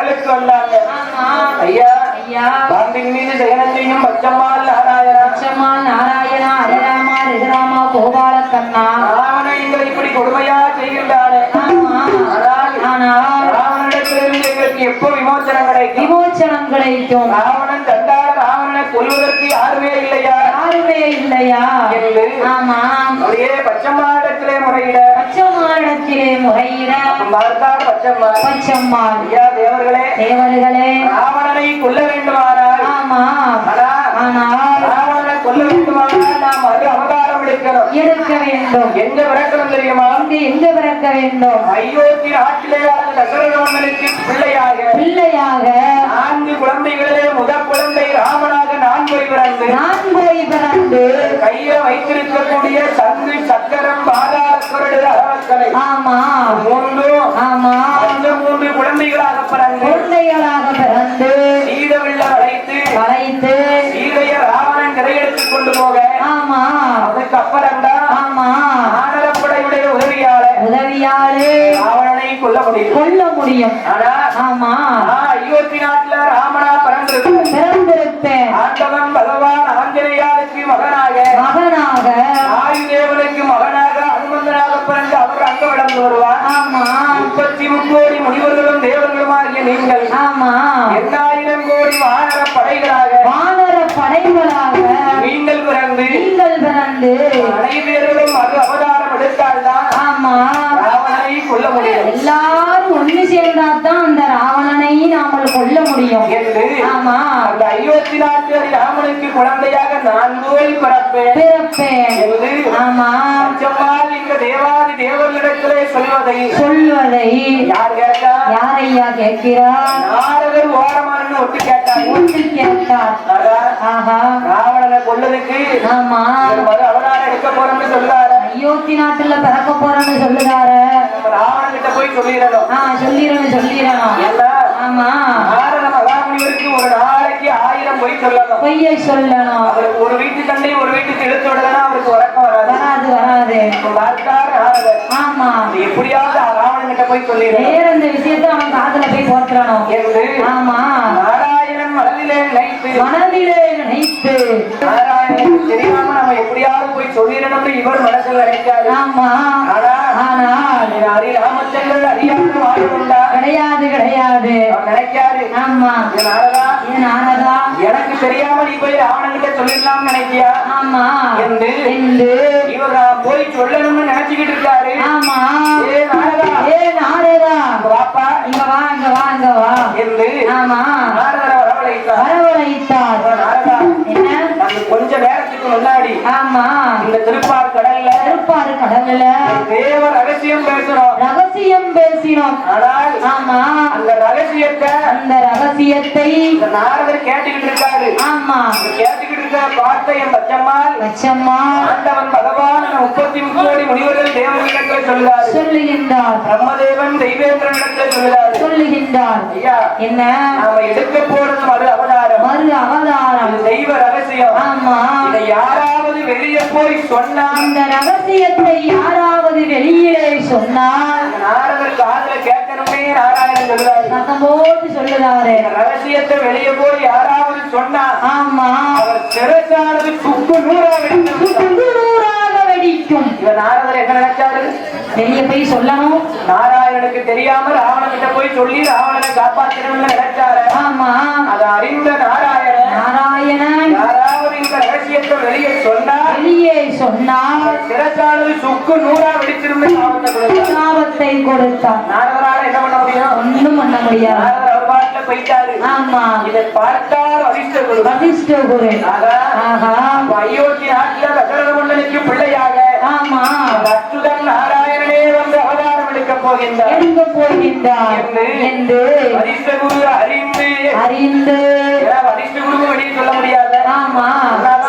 கடலுக்கு வந்தாங்க ஐயா ஐயா. பாம்பின் மீது ஜெகனந்தையும் பச்சம்மாள் நாராயணா. அச்சம்மா நாராயணா ஹரராமா ரகுராமா கோபால கண்ணா. ராவணன் இப்படி கொடுமையா செய்கின்றானே ஆனால் ராவணனிடத்திலிருந்து எங்களுக்கு எப்போ விமோச்சனம் கிடைக்கும்? விமோச்சனம் கிடைக்கும். ராவணன் யாருமே இல்லையா? என்று ஆமா. அப்படியே பச்சம்மாடத்திலே முறையிட. பச்சம்மாடத்திலே முறையிட. பார்த்தார் பச்சம்மா பச்சம்மாள் ஐயா தேவர்களே. தேவர்களே. ராவணனை கொல்ல வேண்டுமானால். ஆமா. ஆனால் ராவணனை கொல்ல வேண்டுமானால் நாம் அது அவதாரம் எடுக்கணும் எடுக்க வேண்டும். எங்க பிறக்கணும் தெரியுமா? அங்கு எங்க பிறக்க வேண்டும்? அயோத்தி நாட்டிலே வாழ்ந்த தசரகமன்னனுக்கு பிள்ளையாக. பிள்ளையாக. நான்கு குழந்தைகளிலே முதல் குழந்தை ராமனாக நான்கு பிறந்து நான் போய் பிறந்து கையில வைத்திருக்கக்கூடிய சங்கு சக்கரம் பாதாள குரடு அரவக்கலை ஆமா. மூன்றும் ஆமா. அந்த மூன்று குழந்தைகளாக பிறந்து குழந்தைகளாக பிறந்து சீதவில்ல வளைத்து வளைத்து சீதைய ராவணன் கரையெடுத்துக் கொண்டு போக. ஆமா. அதுக்கு அப்புறம்தான் ஆமா. ஆனரப்படையுடைய உதவியாளர் உதவியாலே ராவணனை கொல்ல முடியும். கொல்ல முடியும். ஆனா ஆமா. அயோத்தி நாட்டுல ராமனா பிறந்திருக்கு ஆண்டவன் பகவான் ஆஞ்சநேயாருக்கு மகனாக. மகனாக. ஆயுதேவனுக்கு மகனாக அனுமந்தனாக பிறந்து அவர் அங்க வளர்ந்து வருவார். ஆமா. முப்பத்தி முக்கோடி முனிவர்களும் தேவர்களுமாகிய நீங்கள். ஆமா. எண்ணாயிரம் கோடி வானர படைகளாக. வானர படைகளாக நீங்கள் பிறந்து நீங்கள் பிறந்து அனைவர்களும் அது அவதாரம் எடுத்தால்தான் ஆமா. ராவணனை கொல்ல முடியும். எல்லாரும் ஒண்ணு சேர்ந்தாதான் அந்த ராவணனை கொல்ல முடியும். என்று ஆமா. அந்த அயோத்தி நாட்டு ராமனுக்கு குழந்தையாக நான் போய் பிறப்பேன். பிறப்பேன். என்று ஆமா. பஞ்சம்மாள் இங்க தேவாதி தேவர்களிடத்திலே சொல்வதை சொல்வதை யார் கேட்டா யாரையா கேட்கிறார் நாரதர் ஓரமானு ஒட்டு கேட்டார். ஒன்று கேட்டார். ஆஹா. ராவணனை கொல்லதுக்கு ஆமா. அவதாரம் எடுக்க போறோம்னு சொல்றாரு அயோத்தி நாட்டுல பிறக்க போறேன்னு சொல்லுதாரு நம்ம ராவணன் கிட்ட போய் சொல்லிடணும். சொல்லிடணும். சொல்லிடணும் ஆமா நாரத மகாமுனிவருக்கு ஒரு நாளைக்கு ஆயிரம் போய் சொல்லணும் பொய்யை சொல்லணும். அவருக்கு ஒரு வீட்டு தண்டை ஒரு வீட்டுக்கு விடலன்னா அவருக்கு உறக்கம் வராது. வராது வராது. ஆமா. எப்படியாவது ராவணன் போய் சொல்லிடணும். வேற இந்த விஷயத்த அவன் காதுல போய் ஆமா. நாராயணன் மனதிலே நினைத்து. மனதிலே நினைத்து. நாராயணனுக்கு தெரியாம நம்ம எப்படியாவது போய் சொல்லிடணும்னு இவர் மனசுல நினைக்காரு. ஆமா. ஆனா ஆனால் ராமச்சந்திரன் அறியாத வாழ்வுண்டா கிடையாது கிடையாது. நினைக்காரு ஆமா. "ஏ நாரதா. இது நானதா எனக்கு தெரியாம நீ போய் ராவணன் கிட்ட சொல்லிடலாம் நினைக்கியா? ஆமா. என்று நான் போய் சொல்லணும்னு நினைச்சுக்கிட்டு இருக்காரு. ஆமா. ஏ நாரதா. ஏ நாரதா. வாப்பா. இங்க வா இங்க வா இங்க வா. என்று ஆமா. நாரதரை வரவழைத்தார். வரவழைத்தார். நாரதா கொஞ்ச நேரத்துக்கு முன்னாடி ஆமா. இந்த திருப்பார் கடல்ல திருப்பாறு கடவுள தேவ ரகசியம் பேசுறோம். ரகசியம் பேசினோம். ஆனால் ஆமா. அந்த ரகசியத்தை அந்த ரகசியத்தை நாரதர் கேட்டுக்கிட்டு இருக்காரு. ஆமா. கேட்டுக்கிட்டு இருக்க பார்த்த என் பச்சம்மாள். லட்சம்மா ஆண்டவன் பகவான் முப்பத்தி முக்கோடி முனிவர்கள் தேவர்களிடத்தில் சொல்லுறாரு சொல்லுகின்றார். பிரம்மதேவன் தெய்வேந்திரனிடத்தில் சொல்லுறாரு சொல்லுகின்றார். ஐயா என்ன? நாம எடுக்க போறது மறு அவதாரம். மறு அவதாரம். தெய்வ ரகசியம். இதை யாராவது வெளியே போய் சொன்னா? இந்த ரகசியத்தை யாராவது வெளியிலே சொன்னால் இந்த நாரதர் காதுல கேட்கணுமே நாராயணன் சொல்லுறாரு இந்த ரகசியத்தை வெளியே போய் யாராவது சொன்னா ஆமா. அவர் சிறசானது சுக்கு நூறா வெடித்து நூறாக வெடிக்கும் இவன் நாரதர் என்ன நினைச்சாரு? வெளியே போய் சொல்லணும். நாராயணனுக்கு தெரியாம ராவணன் கிட்ட போய் சொல்லி ராவணனை காப்பாற்றணும்னு நினைச்சாரு. ஆமா. அதை அறிந்த நாராயணன் நாராயணன் யாராவது இந்த ரகசியத்தை வெளியே சொன்னா வெளியே சொன்னால் சிறசானது சுக்கு நூறா வெடிச்சிருந்து சாபத்தை கொடுத்தார் நாரதரால என்ன பண்ண முடியும்? ஒண்ணும் பண்ண முடியாது. போயிட்டாரு. ஆமா. இதை பார்த்தார் வசிஷ்ட குரு வசிஷ்ட குரு ஆகா அயோத்தி நாட்டில தசரத மன்னனுக்கு பிள்ளையாக ஆமா. அச்சுதன் நாராயணனே வந்து அவதாரம் எடுக்க போகின்றார். எடுக்க போகின்றார். என்று என்று வசிஷ்ட குரு அறிந்து அறிந்து குருவும் வெளியே சொல்ல முடியாது. ஆமா.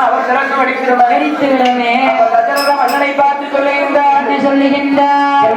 அவர் வடித்திருந்தார் வெடித்து விடுமே அப்ப தசரத மன்னனை பார்த்து சொல்லுகின்றார். சொல்லுகின்றார்.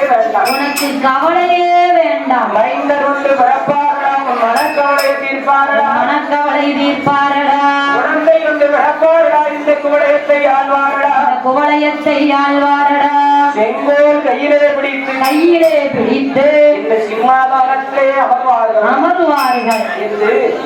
வேண்டாம். உனக்கு கவலையே வேண்டாம். மைந்தர் உண்டு பிறப்பாரடா. உன் மனக்கவலையை தீர்ப்பாரடா. மனக்கவலை தீர்ப்பாரடா. குழந்தை உண்டு பிறப்பாரடா. இந்த குவளையத்தை ஆழ்வாரடா குவளையத்தை ஆழ்வாரடா செங்கோல் கையிலே பிடித்து கையிலே பிடித்து இந்த சிம்மாதானத்திலே அமர்வார்கள். அமருவார்கள். என்று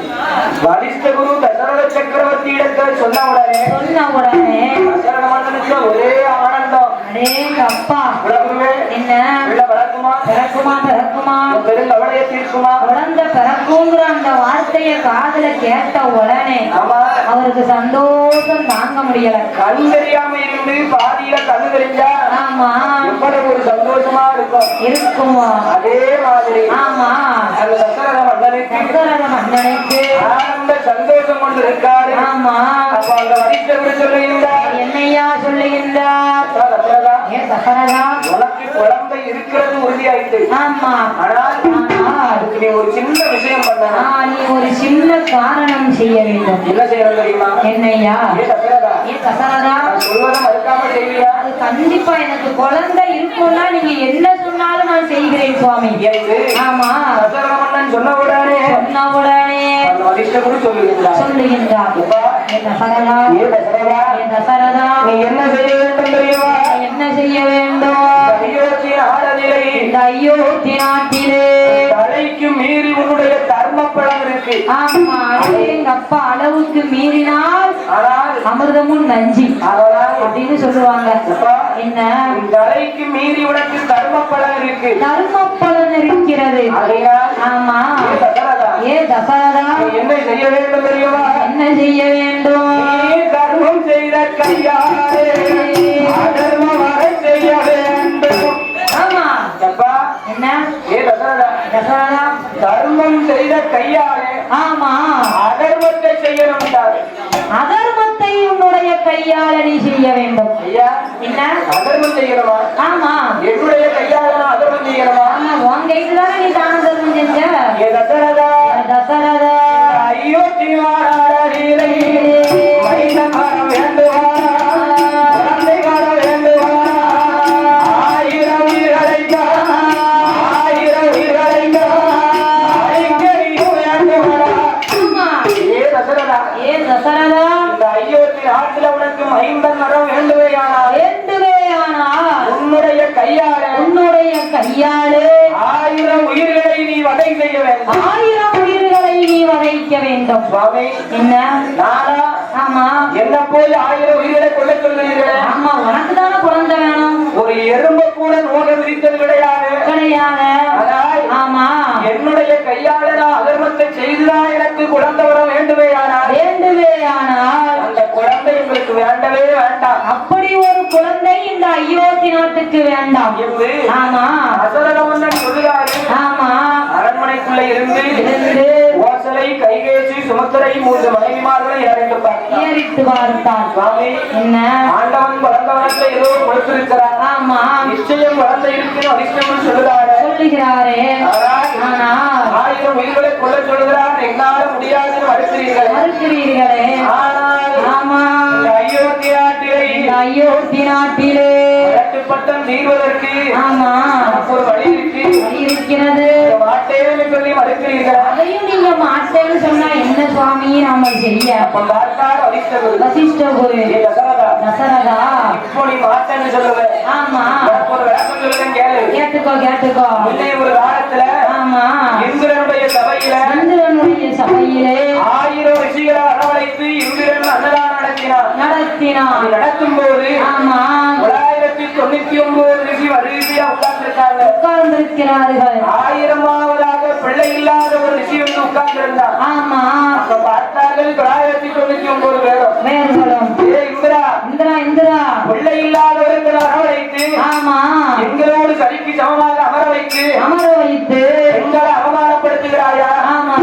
வரிஷ்ட குரு தசரத சக்கரவர்த்தி இடத்தில் சொன்ன உடனே சொன்ன உடனே தசரத மன்னனுக்கு ஒரே ஆனந்தம். அடேங்கப்பா குலகுருவே என்ன? உள்ள வளர்க்குமா பிறக்குமா பிறக்குமா? உன் பெருங்கவலையை தீர்க்குமா? குழந்தை பிறக்குங்கிற அந்த வார்த்தைய காதுல கேட்ட உடனே அவருக்கு சந்தோஷம் தாங்க முடியல. கண் தெரியாம இருந்து பாதியில கண்ணு தெரிஞ்சா ஆமா. எவ்வளவு ஒரு சந்தோஷமா இருக்கும். இருக்குமா? அதே மாதிரி ஆமா. அந்த தசரத மன்னனுக்கு சங்கரத மன்னனுக்கு ஆனந்த சந்தோஷம் கொண்டு இருக்காரு ஆமா. என்னையா சொல்லுகின்றார்? உனக்கு குழந்தை இருக்கிறது உறுதியாயிட்டு. ஆமா. ஆனால் நீ ஒரு சின்ன விஷயம் பண்ண நீ ஒரு சின்ன காரணம் செய்ய வேண்டும். என்ன செய்யணும் தெரியுமா? என்னையா? ஏ தசரதா ஏ தசரதா நான் சொல்வதை மறுக்காம செய்வியா கண்டிப்பா எனக்கு குழந்தை இருக்கும்னா நீங்க என்ன சொன்னாலும் நான் செய்கிறேன் சுவாமி. ஆமா. சொன்ன உடனே. சொன்ன சொல்லுகின்றார். சொல்லுகின்றார் நீ என்ன செய்ய வேண்டும் தெரியுமா? என்ன செய்ய வேண்டும்? அயோத்தி நாட்டிலே தலைக்கு மீறி உன்னுடைய தர்ம பழம் இருக்கு. ஆமா எங்க அப்பா அளவுக்கு மீறினால் அமிர்தமும் நஞ்சி. அதனால் அப்படின்னு சொல்லுவாங்க. என்ன? தலைக்கு மீறி உனக்கு தர்ம பழம் இருக்கு. தர்ம பலன் இருக்கிறது ஆமா. ஏ தசரதா? என்ன செய்ய வேண்டும் தெரியுமா? என்ன செய்ய வேண்டும்? நீ தர்மம் செய்த கையாலே அதர்மமாக செய்ய வேண்டும். ஆமா. அப்பா, என்ன? ஏ தசரதா? தசரதா? தர்மம் செய்த கையாலே ஆமா. அதர்மத்தை செய்யணும் அதர்மத்தை உன்னுடைய கையால நீ செய்ய வேண்டும். ஐயா என்ன? அதர்மம் செய்யணுமா ஆமா. என்னுடைய கையால அதர்மம் ஆமா உன் தானே நீ தான தர்மம் செஞ்ச? குழந்தை வர வேண்டுமே ஆனால் வேண்டுவே ஆனால் அந்த குழந்தை உங்களுக்கு வேண்டவே வேண்டாம். அப்படி ஒரு குழந்தை இந்த அயோத்தி நாட்டுக்கு வேண்டாம். என்று ஆமா. அசரத மன்னன் சொல்லுகிறாரு. ஆமா. அரண்மனைக்குள்ள இருந்து இருந்து ஓசலை கைகேசி சுமத்திரை மூன்று மனைவிமார்களை ஏறிட்டு பார்த்தான் சுவாமி என்ன? ஆண்டவன் குழந்தவனத்தை ஏதோ கொடுத்திருக்கிறார். ஆமா. நிச்சயம் குழந்தை இருக்குன்னு அதிர்ஷ்டம் சொல்லுகிறாரு. சொல்லுகிறாரே. ஆனால் ஆயிரம் உயிர்களை கொள்ள சொல்லுகிறார் என்னால முடியாதுன்னு மறுக்கிறீர்கள். மறுக்கிறீர்களே. ஆனால் ஆமா. அயோத்தி நாட்டிலே அயோத்தி நாட்டிலே. பட்டம் தீர்வதற்கு ஆமா. ஒரு வழி இருக்கு. வழி இருக்கிறது. மாட்டேன்னு சொல்லி மறுக்கிறீர்கள்? அதையும் நீங்க மாட்டேன்னு சொன்னா என்ன சுவாமி நாம செய்ய? அப்ப பார்த்தார் வசிஷ்ட குரு தசரதா? இப்போ நீ ஆமா. ஒரு விளக்கம் சொல்லுங்க கேளு. கேட்டுக்கோ கேட்டுக்கோ. முன்னே ஒரு காலத்துல ஆமா. இந்திரனுடைய சபையில இந்திரனுடைய சபையிலே ஆயிரம் ரிஷிகளை அரவணைத்து இந்திரன் அன்னதானம் நடத்தினான். நடத்தினான். நடத்தும் போது ஆமா. தொண்ணூத்தி ஒன்பது ரிஷி வரிசையா உட்கார்ந்துருக்காங்க. உட்கார்ந்திருக்கிறார்கள். ஆயிரமாவதாக பிள்ளை இல்லாத ஒரு ரிஷி வந்து உட்கார்ந்து இருந்தான் ஆமா. அப்ப பார்த்தார்கள் தொள்ளாயிரத்தி தொண்ணூத்தி ஒன்பது பேரும். இந்திரா இந்திரா இந்திரா. பிள்ளை இல்லாதவர்களை அரவணைத்து ஆமா. எங்களோடு சரிக்கு சமமாக அமர வைத்து அமர வைத்து. எங்களை அவமானப்படுத்துகிறாயா? ஆமா.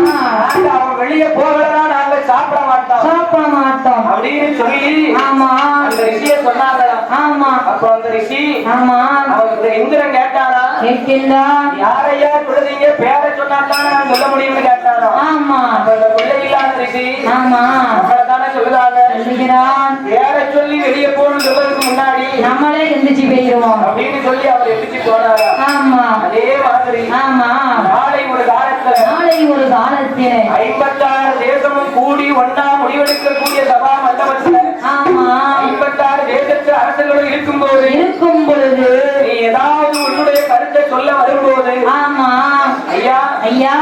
அவன் வெளியே போகலன்னா நாங்க சாப்பிட மாட்டோம். சாப்பிட மாட்டோம். அப்படின்னு சொல்லி ஆமா. அந்த ரிஷிய சொன்னாங்களாம் ஆமா. அப்ப அந்த ரிஷி ஆமா. இந்த இந்திரன் கேட்டானா கேட்கின்றான் யாரையா சொல்லுதீங்க பேரை சொன்னாத்தானே நான் சொல்ல முடியும்னு கேட்டானா ஆமா. பிள்ளை இல்லாத ரிஷி ஆமா. நம்மளை தானே சொல்லுதாங்க? சொல்லுகிறான். சொல்லி வெளியே போகணும்னு சொல்றதுக்கு முன்னாடி நம்மளே எந்திரிச்சு போயிருவோம் அப்படின்னு சொல்லி அவர் எதிர்த்து போனாரா? ஆமா. ஆமா. நாளை ஒரு காலத்துல நாளை ஒரு காலத்திலே ஐம்பத்தாறு தேசமும் கூடி ஒன்னா முடிவெடுக்கக்கூடிய சபா மண்டபத்துல ஆமா. ஐம்பத்தாறு தேசத்து அரசுகளும் இருக்கும்போது இருக்கும் பொழுது நீ ஏதாவது உன்னுடைய கருத்தை சொல்ல வரும்போது ஆமா. ஐயா ஐயா.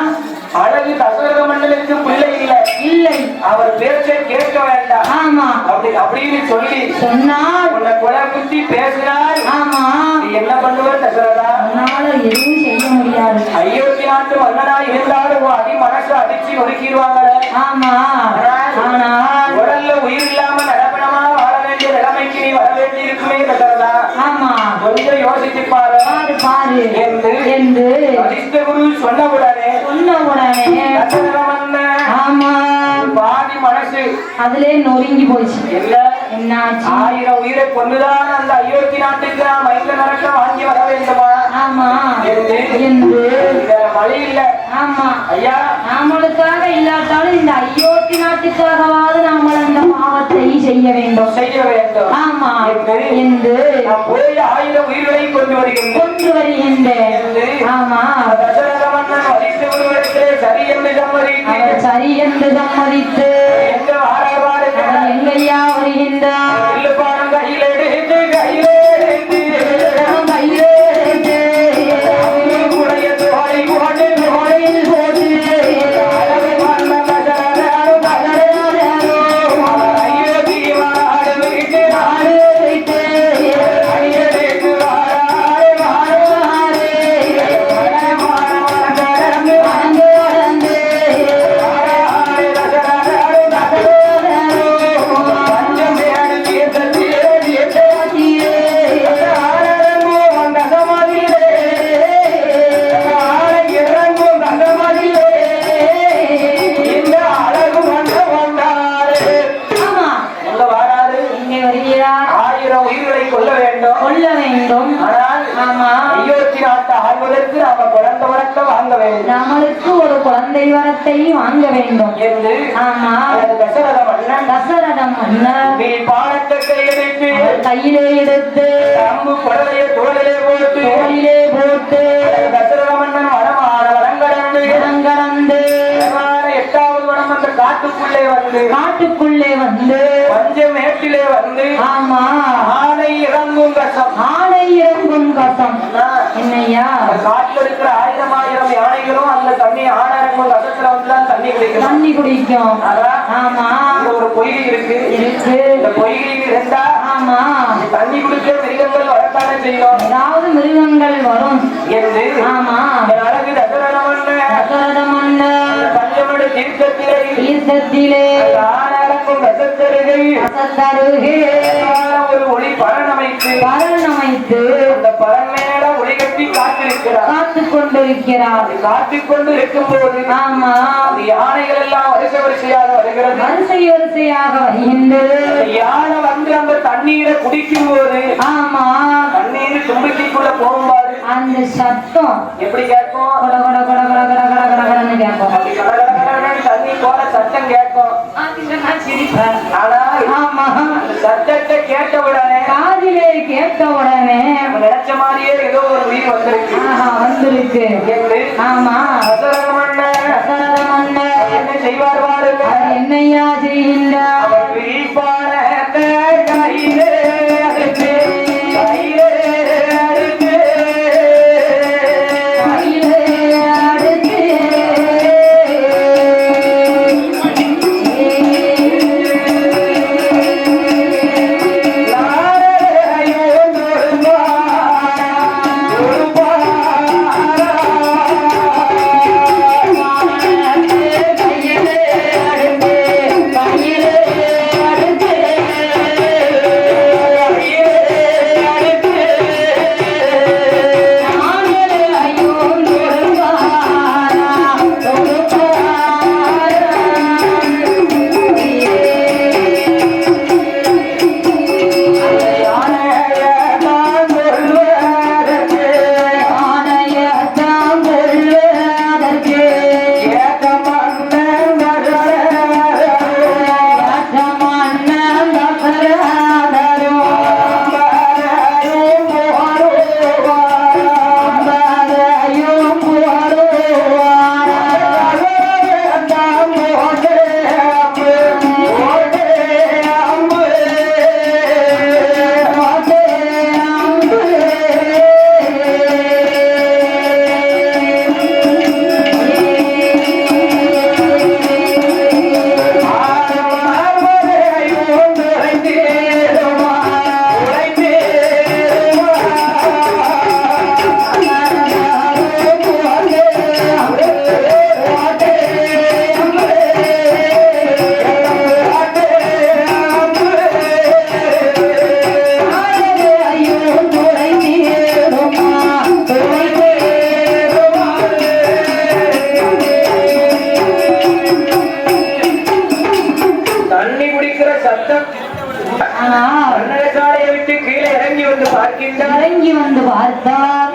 அழகு தசரக மன்னனுக்கு பிள்ளை இல்லை. இல்லை. அவர் கேட்க வேண்டாம் ஆமா அப்படி அப்படின்னு சொல்லி சொன்னால் உன்னை கொலை குத்தி பேசினால் ஆமா. நீ என்ன பண்ணுவ தசரதா? உன்னால எதுவும் செய்ய முடியாது. அயோத்தி நாட்டு மன்னனா இருந்தாலும் அடி மனசை அடிச்சு ஒதுக்கிடுவாங்க ஆமா. ஆனால் உடல்ல உயிர் இல்லாம நடப்பணமா வாழ வேண்டிய நிலைமைக்கு நீ வர வேண்டி இருக்குமே தசரதா. ஆமா. கொஞ்சம் யோசிச்சு பாரு. பாரு பாரு. என்று என்று அதிர்ஷ்ட குரு சொன்ன உடனே சொன்ன உடனே ஆமா. பாதி மனசு. அதுலே நொறுங்கி போச்சு. என்ன? என்னாச்சு? ஆயிரம் உயிரை கொண்டுதான் அந்த அயோத்தி நாட்டுக்கு நாம் ஐந்து நரக்க வாங்கி வர வேண்டுமா? ஆமா. என்று. வழி இல்ல. ஆமா. ஐயா. நாமளுக்காக இல்லாட்டாலும் இந்த அயோத்தி நாட்டுக்காகவாவது நாமல் அந்த பாவத்தை செய்ய வேண்டும். செய்ய வேண்டும். ஆமா. என்று. நாம் போய் ஆயிரம் உயிர்களை கொண்டு வருகின்றோம். கொண்டு வருகின்றேன் வாங்க வேண்டும். என்று ஆமா. தசரத மன்னன் தசரத மன்னர் நீ பானத்தை கையெடுத்து அவர் கையிலே எடுத்து அம்பு குடலைய தோளிலே போட்டு தோளிலே போட்டு தசரத மன்னன் வனமான வனங்கடந்து கடந்து வனமான எட்டாவது வனம் அந்த காட்டுக்குள்ளே வந்து காட்டுக்குள்ளே வந்து பஞ்ச மேட்டிலே வந்து ஆமா. ஆனை இறங்கும் கசம். ஆடை இறங்கும் கசம். என்னையா? காட்டுல தண்ணி குடிக்கும். தண்ணி ஆமா. ஒரு பொய்கை இருக்கு. இந்த தண்ணி குடிக்க மிருகங்கள் வரத்தானே செய்யும்? ஏதாவது மிருகங்கள் வரும். என்று ஆமா. அழகு தசரதமல்ல தசரதமல்ல பஞ்சமடு தீர்த்தத்திலே. தீர்த்தத்திலே. ஆடாக்கும் கசத்தருகை கசத்தருகே ஒரு ஒளி பரணமைத்து பரணமைத்து அந்த இருக்கிறார் காத்துக் கொண்டிருக்கிறார் காத்துக் கொண்டு இருக்கும் ஆமா யானைகள் எல்லாம் வரிசை வரிசையாக வருகிறது வரிசை வரிசையாக வருகின்றது யானை வந்து அந்த தண்ணீரை குடிக்கும் ஆமா தண்ணீர் தும்பிக்கைக்குள்ள போகும்போது அந்த சத்தம் எப்படி கேட்கும் கட கட கட கட கட கட கடன்னு தண்ணி போற சத்தம் கேட்கும் ஆமா அந்த சத்தத்தை கேட்ட உடனே காதிலே கேட்ட உடனே நினைச்ச மாதிரியே ஏதோ ஒரு உயிர் வந்திருக்கு. வந்திருக்கு. ஆமா. என்ன செய்வார் பாருங்க. என்னையா செய்கின்றார்?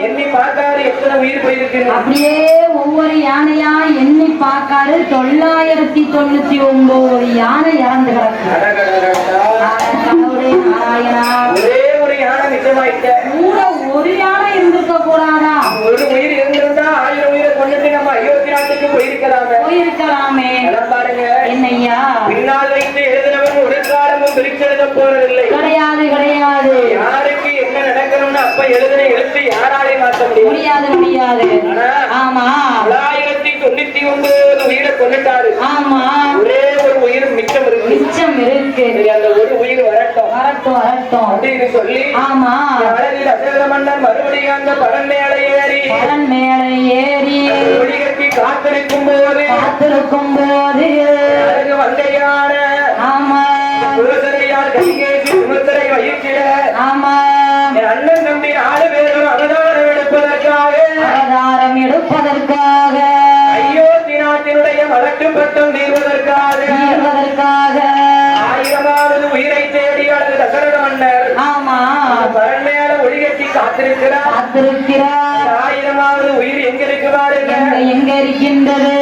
எண்ணி பார்க்காரு எத்தனை உயிர் போயிருக்குன்னு அப்படியே ஒவ்வொரு யானையா எண்ணி பார்க்காரு தொள்ளாயிரத்தி தொண்ணூத்தி ஒன்பது யானை இறந்து ஒரே ஒரு யானை நிஜமாயிட்ட. கூட ஒரு யானை இருந்திருக்க கூடாதா? ஒரு உயிர் இருந்திருந்தா ஆயிரம் உயிரை கொண்டுட்டு நம்ம அயோத்தி நாட்டுக்கு போயிருக்கலாமே. போயிருக்கலாமே. பாருங்க. என்னய்யா பின்னால் வைத்து எழுதினவன் ஒரு காலமும் பிரிச்செழுத போறதில்லை. கிடையாது கிடையாது. அப்ப எழுதின எழுத்து யாராலையும் மாற்ற முடியும் முடியாது முடியாது. ஆமா. தொள்ளாயிரத்தி தொண்ணூத்தி ஒன்பது உயிரை கொண்டுட்டாரு ஆமா. ஒரே ஒரு உயிர் மிச்சம் இருக்கு. மிச்சம் இருக்கு. அந்த ஒரு உயிர் வரட்டும். வரட்டும் வரட்டும். அப்படின்னு சொல்லி ஆமா. மன்னன் மறுபடியும் அந்த படம் மேலே ஏறி பலன் மேலே ஏறி கட்டி காத்திருக்கும் போது காத்திருக்கும் போது. வந்தையான ஆமா. குருசரையால் கைகேசி சுமத்தரை வயிற்றிட ஆமா. அண்ணன் தம்பி நாலு பேரும் அவதாரம் எடுப்பதற்காக அவதாரம் எடுப்பதற்காக அயோத்தி நாட்டினுடைய வழக்கு பட்டம் தீர்வதற்காக தீர்வதற்காக. ஆயிரமாவது உயிரை தேடி அது தசரத மன்னர் ஆமா. பரன் மேல ஒளி கட்டி காத்திருக்கிறார். காத்திருக்கிறார். ஆயிரமாவது உயிர் எங்க இருக்கு பாருங்க. எங்க எங்க இருக்கின்றது?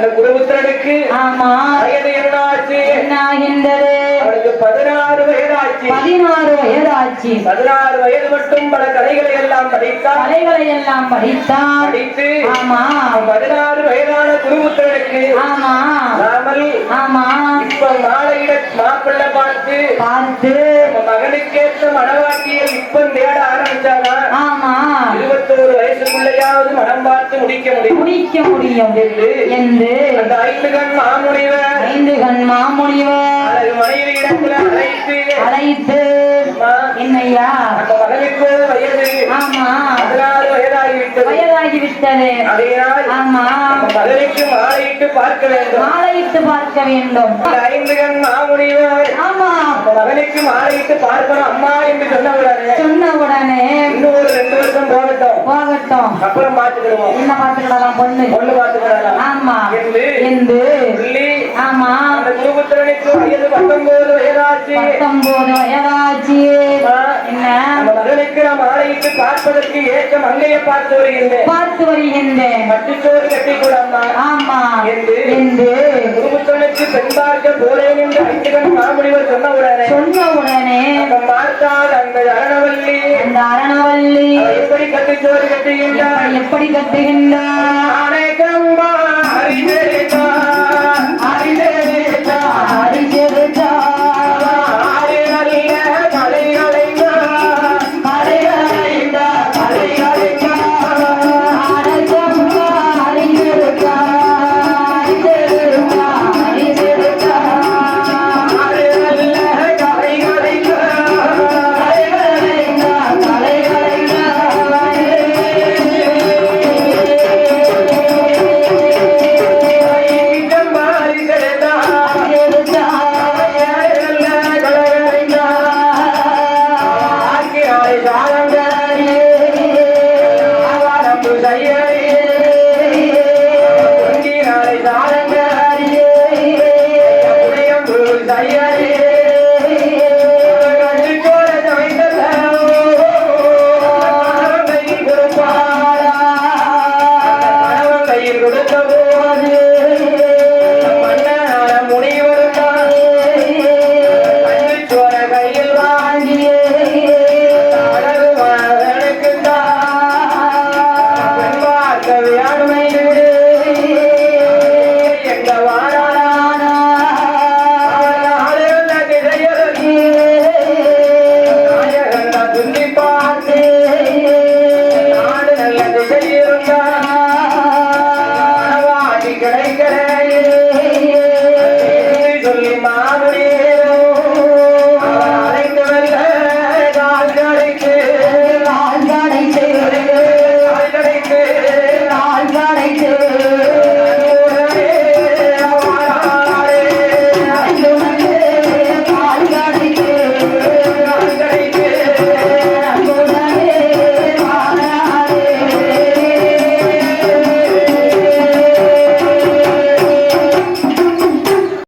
அந்த குருபுத்திரனுக்கு ஆமா. வயது என்னாச்சு? என்னாகின்றது? அவனுக்கு பதினாறு வயதாச்சு. பதினாறு வயதாச்சு. பதினாறு வயது மட்டும் பல கலைகளை எல்லாம் படித்தான். கலைகளை எல்லாம் படித்தான். படித்து ஆமா. பதினாறு வயதான குருபுத்திரனுக்கு ஆமா. நாமல் ஆமா. இப்ப மாலையிட மாப்பிள்ளை பார்த்து பார்த்து மகனுக்கேற்ற மனவாட்டியை இப்ப தேட ஆரம்பிச்சானா? ஆமா. இருபத்தோரு வயசுக்குள்ளையாவது மனம் பார்த்து முடிக்க முடியும். முடிக்க முடியும். என்று அந்த ஐந்து கண் மாமுனிவர் ஐந்து கண் மாமுனிவர் மனைவி இடத்துல அழைத்து அழைத்து என்னையா அந்த மகனுக்கு வயது ஆமா. பதினாறு வயதாகிவிட்டது. வயதாகிவிட்டது. ஆமா. மகனுக்கு மாலையிட்டு பார்க்க வேண்டும். மாலையிட்டு பார்க்க வேண்டும். அந்த ஐந்து கண் மாமுனிவர் ஆமா. மகனுக்கு மாலையிட்டு பார்க்கணும் அம்மா என்று சொன்ன உடனே சொன்ன உடனே இன்னும் ஒரு ரெண்டு வருஷம் போகட்டும். போகட்டும். அப்புறம் பார்த்துக்கிடுவோம். என்ன பார்த்துக்கலாம் பொண்ணு? பொண்ணு பார்த்துக்கிடலாம். ஆமா. என்று ஆமா. அந்த குருபுத்திரனுக்கு வயது பத்தொன்பது வயதாச்சு. பத்தொன்பது வயதாச்சு. நாம் ஆலையிட்டு பார்ப்பதற்கு ஏற்ற மங்கையை பார்த்து வருகின்றேன். பார்த்து வருகின்றேன். கட்டிச்சோறு கட்டி கூடம்மா ஆமா. என்று. குருபுத்திரனுக்கு பெண் பார்க்க போறேன் என்று ஐந்துகன் மாமுனிவர் சொன்ன உடனே சொன்ன உடனே பார்த்தால் அந்த அரணவல்லி. அந்த அரணவல்லி. எப்படி கட்டிச்சோறு கட்டுகின்றார் எப்படி கட்டுகின்றார் அணைக்கம்மா